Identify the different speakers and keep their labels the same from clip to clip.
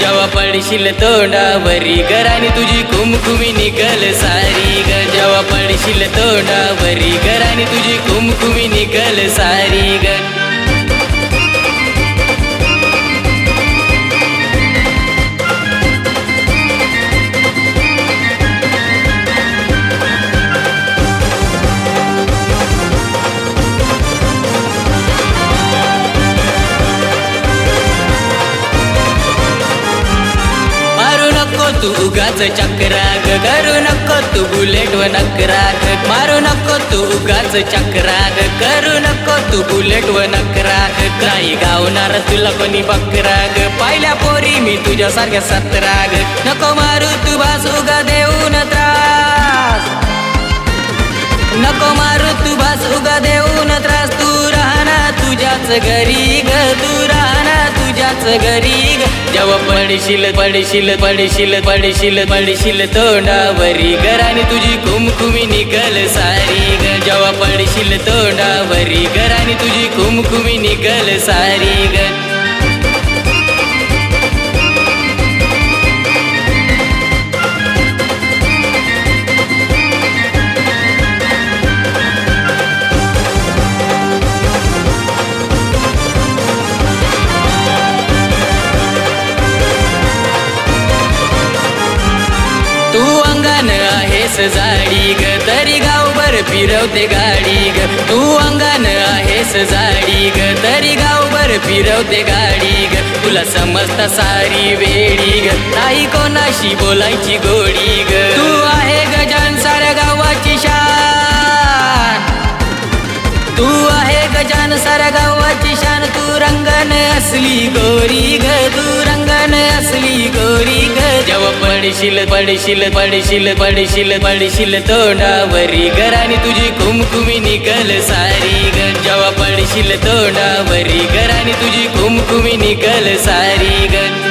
Speaker 1: जेव्हा पडशील तोंडावरी घराने आणि तुझी कुमकुमी निघल सारी. ग जेव्हा पडशील तोंडावरी घराने तुझी कुमकुमी निघल सारी. तू उगाच चक्राग करू नको तू बुलेट व नकराग. मारू नको तू उगाच चक्राग करू नको तू बुलेट व नकराग. काही गावणार तुला कोणी बकराग. पाहिल्या पोरी मी तुझ्यासारख्या सतराग. नको मारू तू भास उगा देऊन त्रास. नको मारू तू भास उगा देऊन त्रास. तू राहणार तुझ्याच घरी ग तू राहणार तुझ्याच घरी ग. जेव्हा पडशील पडशील पडशील पडशील पडशील तोंडावरी. गर तुझी कुमकुमी निघल सारी ग. जेव्हा पडशील तोंडावरी. गर तुझी कुमकुमी निघल सारी ग. जाडी ग तरी गावभर फिरवते गाडी ग. तू अंगण आहेस जाडी ग तरी गावभर फिरवते गाडी ग. तुला समजता सारी वेळी ग नाही कोणाशी बोलायची गोडी ग. तू आहे गजान साऱ्या गावाची शान. तू आहे गजान साऱ्या गावाची शान तू रंगन असली गोरी ग. पडशील पडशील पडशील पडशील पडशील तोंडावरी. गर आणि तुझी कुमकुमी निकल सारी. ग जेव्हा पडशील तोंडावरी. घर आणि तुझी कुमकुमी निकल सारी. ग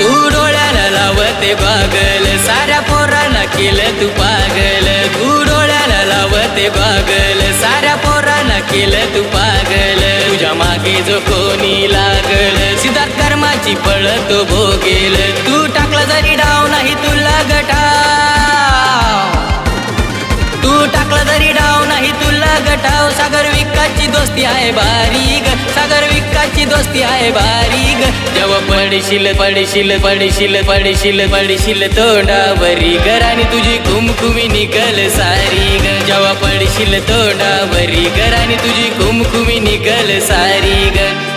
Speaker 1: तू डोळ्याला लावते बागल. साऱ्या पोरांना केलं तू पागल. तू डोळ्याला लावते बागल. साऱ्या पोराला केलं तू पागल. तुझ्या मागे जो कोणी लागल सिद्धार्थ कर्माची पळ तो भोगेल. तू टाकला जरी डाव नाही तुला गटाव. तू टाकला जरी डाव नाही तुला गटाव. सागर विकाची दोस्ती आहे बारीक. सागर विकाची दोस्ती आहे बारीक. जेव्हा पडशील पडशील पडशील पडशील पडशील तोंडावरी. गर आणि तुझी कुमकुमी निकल सारी ग जेव्हा पडशील तोंडावरी. गर आणि तुझी कुमकुमी निकल सारी ग